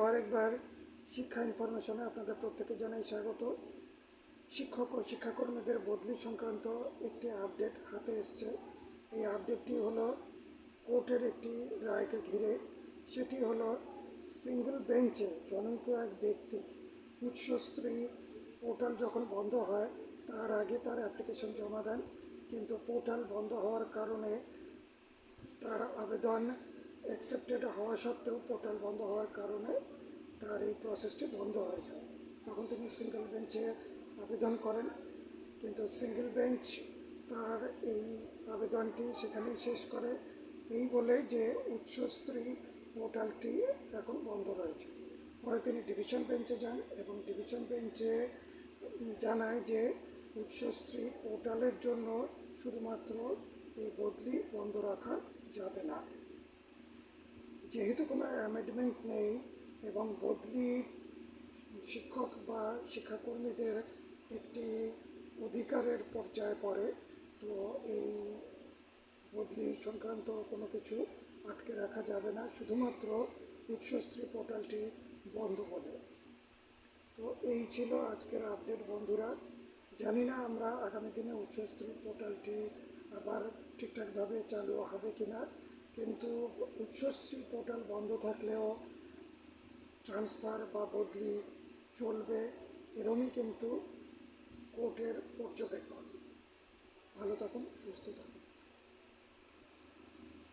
আরেকবার শিক্ষা ইনফরমেশনে আপনাদের প্রত্যেকে জানাই স্বাগত। শিক্ষক ও শিক্ষাকর্মীদের বদলি সংক্রান্ত একটি আপডেট হাতে এসছে। এই আপডেটটি হলো কোর্টের একটি রায়কে ঘিরে। সেটি হলো সিঙ্গেল বেঞ্চে জনৈক এক ব্যক্তি উৎসস্ত্রী পোর্টাল যখন বন্ধ হয়, তার আগে তার অ্যাপ্লিকেশন জমা দেন। কিন্তু পোর্টাল বন্ধ হওয়ার কারণে তার আবেদন অ্যাকসেপ্টেড হওয়া সত্ত্বেও পোর্টাল বন্ধ হওয়ার কারণে তার এই প্রসেসটি বন্ধ হয়ে যায়। তখন তিনি সিঙ্গেল বেঞ্চে আবেদন করেন। কিন্তু সিঙ্গেল বেঞ্চ তার এই আবেদনটি সেখানেই শেষ করে। এই বলে যে উৎসস্ত্রী পোর্টালটি এখন বন্ধ রয়েছে। পরে তিনি ডিভিশন বেঞ্চে যান এবং ডিভিশন বেঞ্চে জানায় যে উৎসস্ত্রী পোর্টালের জন্য শুধুমাত্র এই বদলি বন্ধ রাখা যাবে না। যেহেতু কোনো অ্যামেন্ডমেন্ট নেই এবং বদলি শিক্ষক বা শিক্ষাকর্মীদের একটি অধিকারের পর্যায়ে পড়ে, তো এই বদলি সংক্রান্ত কোনো কিছু আটকে রাখা যাবে না। শুধুমাত্র উৎসস্ত্রী পোর্টালটি বন্ধ হবে তো এই ছিল আজকের আপডেট বন্ধুরা। জানি না আমরা আগামী দিনে উচ্চশ্রী পোর্টালটি আবার ঠিকঠাকভাবে চালু হবে কি না কিন্তু উচ্চশ্রী পোর্টাল বন্ধ থাকলেও ট্রান্সফার বা বদলি চলবে এরমই কিন্তু কোর্টের পর্যবেক্ষণ। ভালো থাকুন, সুস্থ থাকুন।